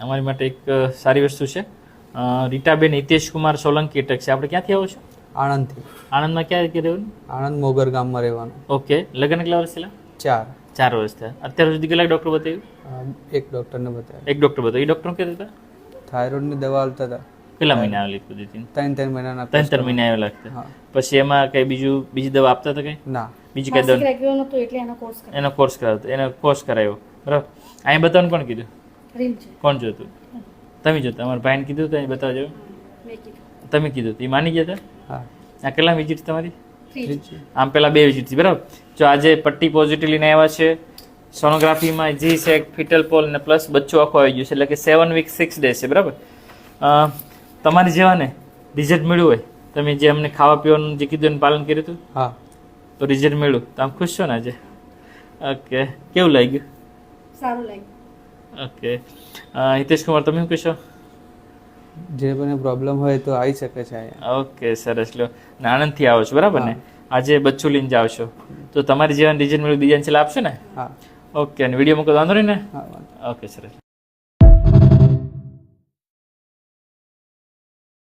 અમારી માટે એક સારી વસ્તુ છે. રીટાબેન હિતેશ કુમાર સોલંકી અટક છે. આપણે ક્યાંથી આવો છો? આણંદથી. આણંદમાં ક્યાં રહેવું? આણંદ મોગર ગામમાં રહેવાનું. ઓકે. લગ્ન કેટલા વર્ષ થયેલા? ચાર. ચાર વર્ષ થયા. અત્યાર સુધી કેટલા ડૉક્ટર બતાવ્યું? એક ડૉક્ટરને બતાવ્યું. એક ડૉક્ટર બતાવ્યું. એ ડૉક્ટર કહેતા હતા? થાઇરોઇડની દવા આવતા હતા. કેટલા મહિના આવેલી લીધી હતી? ત્રણ ત્રણ મહિનાના ત્રણ ત્રણ મહિના આવેલા લાગતા હા. પછી એમાં કઈ બીજું બીજી દવા આપતા હતા કઈ? ના. બીજી કઈ દવા? એનો કોર્સ કરાવ્યો એનો કોર્સ કરાવતો એનો કોર્સ કરાવ્યો બરાબર. અહીં બતાવવાનું કોણ કીધું? કોણ જોતું તમે જોતા અમારા ભાઈને કીધું તો બતાવજો. તમે કીધું તો. એ માની ગયા હતા? હા. આ કેટલા વિઝિટ તમારી? આમ પેલા બે વિઝિટ બરાબર? જો આજે પટ્ટી પોઝિટિવ લઈને આવ્યા છે. સોનોગ્રાફીમાં જી સેક ફિટલ પોલ ને પ્લસ બચ્ચું આખું આવી ગયું છે. એટલે કે સેવન વીક સિક્સ ડે છે બરાબર? અ, તમારી જેવાને રિઝલ્ટ મળ્યું હોય તમે જે અમને ખાવા પીવાનું જે કીધું એનું પાલન કર્યું હતું? હા. તો રિઝલ્ટ મળ્યું. તો આમ ખુશ છો ને આજે? ઓકે કેવું લાગ્યું? સારું લાગ્યું. ઓકે હિતેશ કુમાર તમે શું કહેશો? જે મને પ્રોબ્લેમ હોય તો આવી શકે છે ઓકે સરસ. લો ને આણંદથી આવો છો બરાબર ને? આજે બચ્ચું લઈને જાવ છો. તો તમારી જેવા ડિઝાઇન મેળવી બીજાને છેલ્લા આપશો ને? હા. ઓકે અને વીડિયો મૂકો વાંધો નહીં ને? ઓકે સરસ.